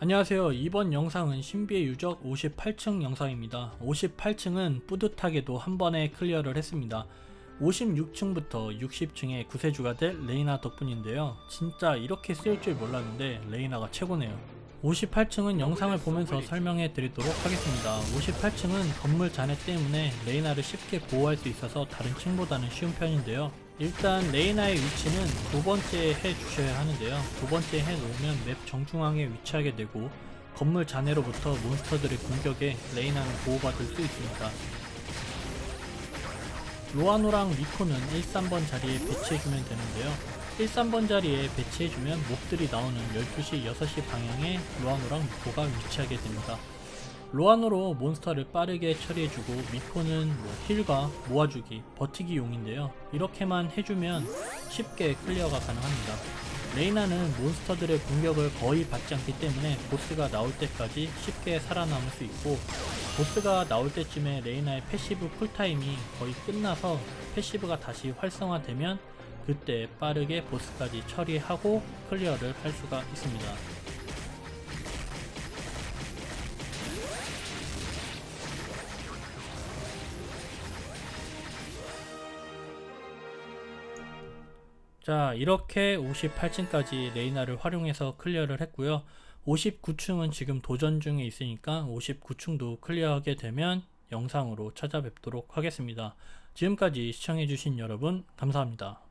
안녕하세요. 이번 영상은 신비의 유적 58층 영상입니다. 58층은 뿌듯하게도 한 번에 클리어를 했습니다. 56층부터 60층의 구세주가 될 레이나 덕분인데요. 진짜 이렇게 쓰일 줄 몰랐는데 레이나가 최고네요. 58층은 영상을 보면서 설명해 드리도록 하겠습니다. 58층은 건물 잔해 때문에 레이나를 쉽게 보호할 수 있어서 다른 층보다는 쉬운 편인데요. 일단 레이나의 위치는 두 번째에 해 주셔야 하는데요. 두 번째 해 놓으면 맵 정중앙에 위치하게 되고 건물 잔해로부터 몬스터들의 공격에 레이나는 보호받을 수 있습니다. 로아노랑 미코는 1, 3번 자리에 배치해주면 되는데요. 1, 3번 자리에 배치해주면 몹들이 나오는 12시, 6시 방향에 로아노랑 미코가 위치하게 됩니다. 로아노로 몬스터를 빠르게 처리해주고 미코는 뭐 힐과 모아주기, 버티기 용인데요. 이렇게만 해주면 쉽게 클리어가 가능합니다. 레이나는 몬스터들의 공격을 거의 받지 않기 때문에 보스가 나올 때까지 쉽게 살아남을 수 있고 보스가 나올 때쯤에 레이나의 패시브 쿨타임이 거의 끝나서 패시브가 다시 활성화되면 그때 빠르게 보스까지 처리하고 클리어를 할 수가 있습니다. 자 이렇게 58층까지 레이나를 활용해서 클리어를 했고요. 59층은 지금 도전 중에 있으니까 59층도 클리어하게 되면 영상으로 찾아뵙도록 하겠습니다. 지금까지 시청해주신 여러분 감사합니다